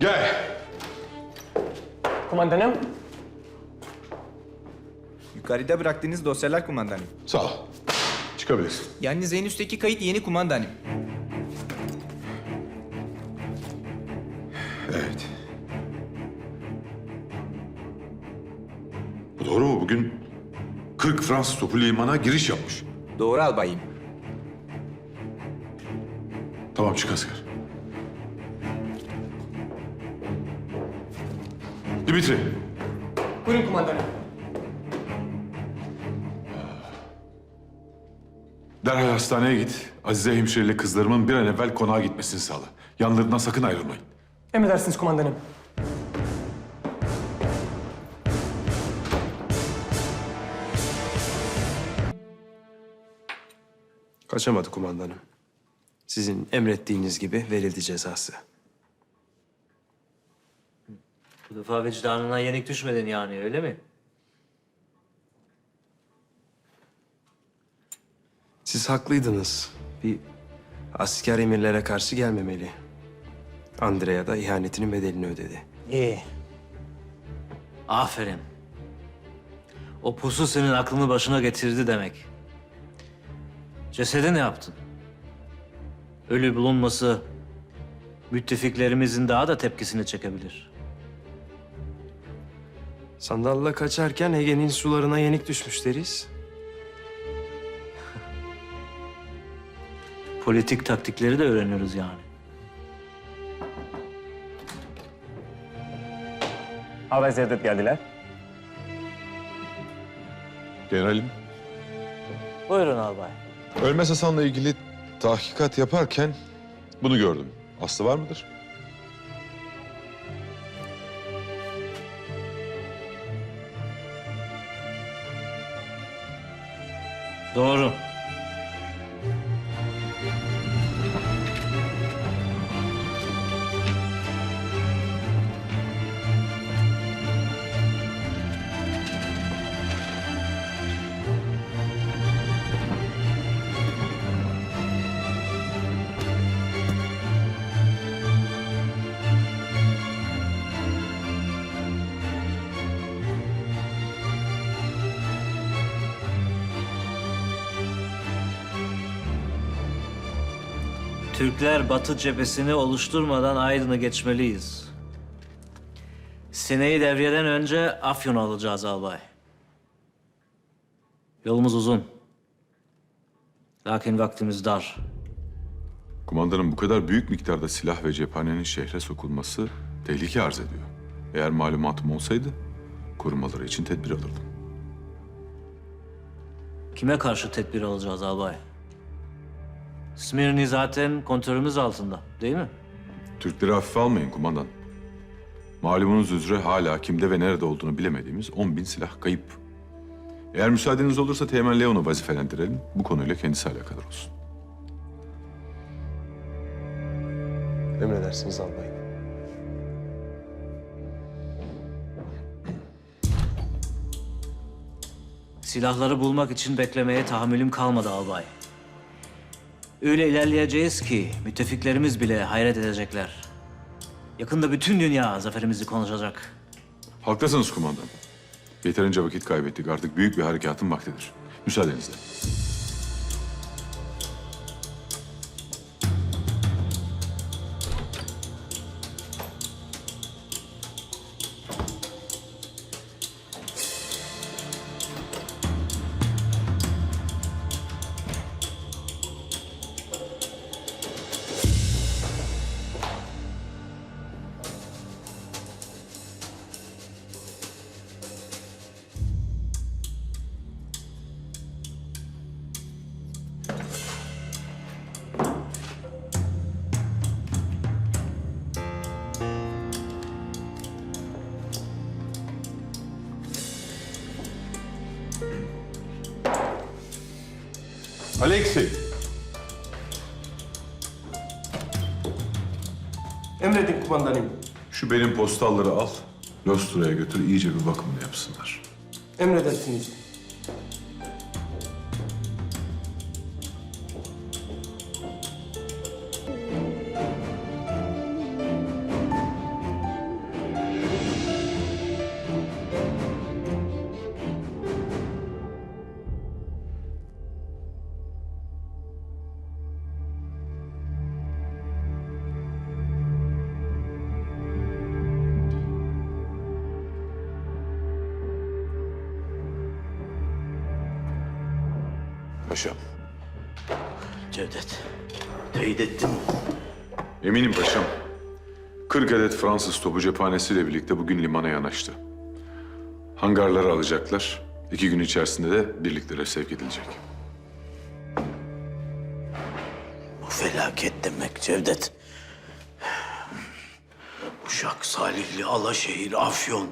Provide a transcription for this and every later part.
Gel. Kumandanım. Yukarıda bıraktığınız dosyalar kumandanım. Sağ ol. Çıkabilirsin. Yalnız en üstteki kayıt yeni kumandanım. Fransız topu limana giriş yapmış. Doğru albayım. Tamam çık asker. Dimitri, Buyurun kumandanım. derhal hastaneye git. Azize hemşireyle kızlarımın bir an evvel konağa gitmesini sağla. Yanlarından sakın ayrılmayın. Emredersiniz kumandanım. Kaçamadı kumandanım. Sizin emrettiğiniz gibi verildi cezası. Bu defa vicdanına yenik düşmedin yani öyle mi? Siz haklıydınız. Bir asker emirlere karşı gelmemeli. Andrea da ihanetinin bedelini ödedi. İyi. Aferin. O pusu senin aklını başına getirdi demek. Cesedi ne yaptın? Ölü bulunması müttefiklerimizin daha da tepkisini çekebilir. Sandalla kaçarken Ege'nin sularına yenik düşmüş deriz. Politik taktikleri de öğreniyoruz yani. Albay Cevdet geldiler. Generalim, Buyurun albay. Ölmez Hasan'la ilgili tahkikat yaparken bunu gördüm. Aslı var mıdır? Doğru. Türkler Batı cephesini oluşturmadan Aydın'ı geçmeliyiz. Sine'yi devriyeden önce Afyon'u alacağız albay. Yolumuz uzun. Lakin vaktimiz dar. Kumandanım bu kadar büyük miktarda silah ve cephanenin şehre sokulması tehlike arz ediyor. Eğer malumatım olsaydı korumaları için tedbir alırdım. Kime karşı tedbir alacağız albay? Smirni zaten kontrolümüz altında, değil mi? Türkleri hafife almayın kumandan. Malumunuz üzere hala kimde ve nerede olduğunu bilemediğimiz 10 bin silah kayıp. Eğer müsaadeniz olursa Teğmen Leon'u vazifelendirelim. Bu konuyla kendisi alakadar olsun. Emredersiniz albayım. Silahları bulmak için beklemeye tahammülüm kalmadı albay. Öyle ilerleyeceğiz ki müttefiklerimiz bile hayret edecekler. Yakında bütün dünya zaferimizi konuşacak. Haklısınız kumandan. Yeterince vakit kaybettik. Artık büyük bir harekatın vaktidir. Müsaadenizle. Alexey. Emredin kumandanım. Şu benim postalları al. Lostra'ya götür iyice bir bakımını yapsınlar. Emredersiniz. Paşam. Cevdet, teyit ettin mi? Eminim paşam. 40 adet Fransız topu cephanesiyle birlikte bugün limana yanaştı. Hangarları alacaklar. İki gün içerisinde de birliklere sevk edilecek. Bu felaket demek Cevdet. Uşak, Salihli, Alaşehir, Afyon.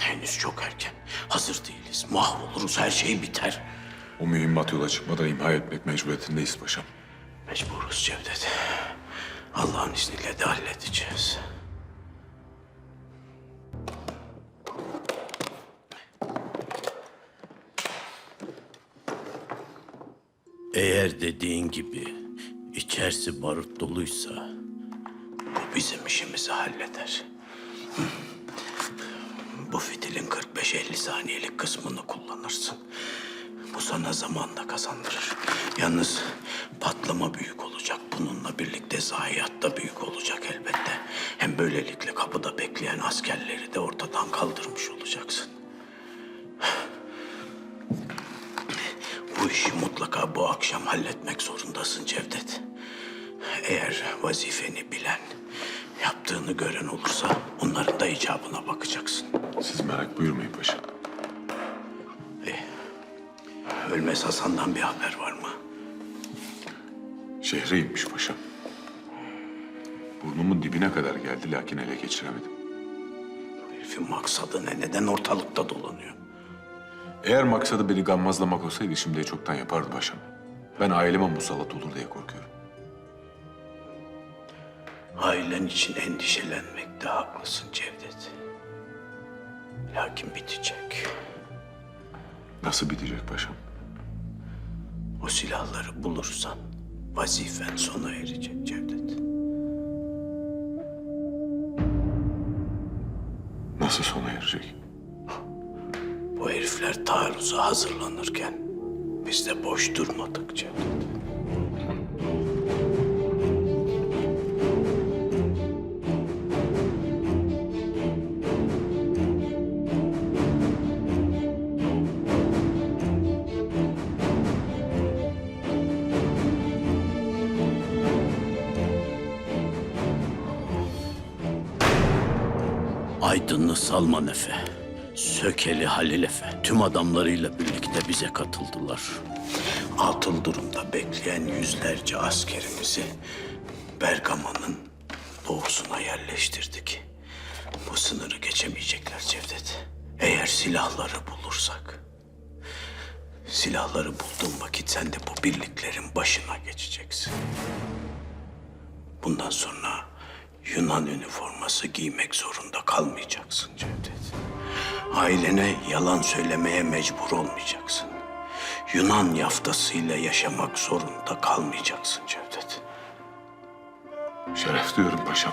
Henüz çok erken. Hazır değiliz. Mahvoluruz, her şey biter. O mühimmat yola çıkmadan imha etmek mecburiyetindeyiz paşam. Mecburuz Cevdet. Allah'ın izniyle de halledeceğiz. Eğer dediğin gibi içerisi barut doluysa bu bizim işimizi halleder. Bu fitilin 45-50 saniyelik kısmını kullanırsın. Bu sana zaman da kazandırır. Yalnız patlama büyük olacak. Bununla birlikte zayiat da büyük olacak elbette. Hem böylelikle kapıda bekleyen askerleri de ortadan kaldırmış olacaksın. Bu işi mutlaka bu akşam halletmek zorundasın Cevdet. Eğer vazifeni bilen, yaptığını gören olursa onların da icabına bakacaksın. Siz merak buyurmayın paşam. Ölmez Hasan'dan bir haber var mı? Şehre inmiş paşam. Burnumun dibine kadar geldi lakin ele geçiremedim. Herifin maksadı ne? Neden ortalıkta dolanıyor? Eğer maksadı beni gammazlamak olsaydı şimdiye çoktan yapardı paşam. Ben aileme musallat olur diye korkuyorum. Ailen için endişelenmekte haklısın Cevdet. Lakin bitecek. Nasıl bitecek paşam? O silahları bulursan vazifen sona erecek Cevdet. Nasıl sona erecek? Bu herifler taarruza hazırlanırken biz de boş durmadık Cevdet. Aydınlı Salman Efe, Sökeli Halil Efe tüm adamlarıyla birlikte bize katıldılar. Atıl durumda bekleyen yüzlerce askerimizi Bergama'nın doğusuna yerleştirdik. Bu sınırı geçemeyecekler Cevdet. Eğer silahları bulursak. Silahları bulduğun vakit sen de bu birliklerin başına geçeceksin. Bundan sonra Yunan üniforması giymek zorunda kalmayacaksın Cevdet. Ailene yalan söylemeye mecbur olmayacaksın. Yunan yaftasıyla yaşamak zorunda kalmayacaksın Cevdet. Şeref duyuyorum paşam.